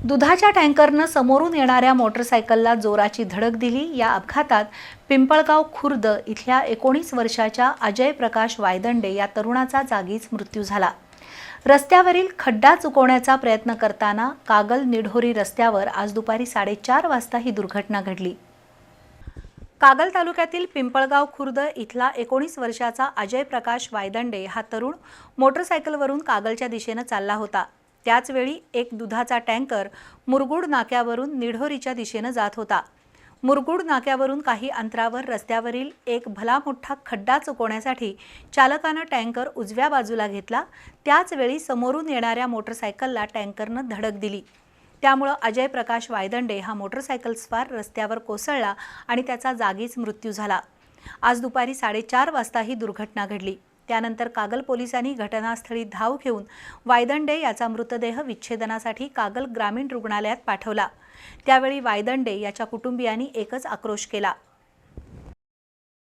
दुधाच्या टँकरनं समोरून येणाऱ्या मोटरसायकलला जोराची धडक दिली. या अपघातात पिंपळगाव खुर्द इथल्या एकोणीस वर्षाच्या अजय प्रकाश वायदंडे या तरुणाचा जागीच मृत्यू झाला. रस्त्यावरील खड्डा चुकवण्याचा प्रयत्न करताना कागल निढोरी रस्त्यावर आज दुपारी साडेचार वाजता ही दुर्घटना घडली. कागल तालुक्यातील पिंपळगाव खुर्द इथला एकोणीस वर्षाचा अजय प्रकाश वायदंडे हा तरुण मोटरसायकलवरून कागलच्या दिशेनं चालला होता. त्याचवेळी एक दुधाचा टँकर मुरगुड नाक्यावरून निढोरीच्या दिशेनं जात होता. मुरगुड नाक्यावरून काही अंतरावर रस्त्यावरील एक भला मोठा खड्डा चुकवण्यासाठी चालकानं टँकर उजव्या बाजूला घेतला. त्याचवेळी समोरून येणाऱ्या मोटरसायकलला टँकरनं धडक दिली. त्यामुळं अजय प्रकाश वायदंडे हा मोटरसायकल स्वार रस्त्यावर कोसळला आणि त्याचा जागीच मृत्यू झाला. आज दुपारी साडेचार वाजता ही दुर्घटना घडली. त्यानंतर कागल पोलिसांनी घटनास्थळी धाव घेऊन वायदंडे याचा मृतदेह विच्छेदनासाठी कागल ग्रामीण रुग्णालयात पाठवला. त्यावेळी वायदंडे याच्या कुटुंबियांनी एकच आक्रोश केला.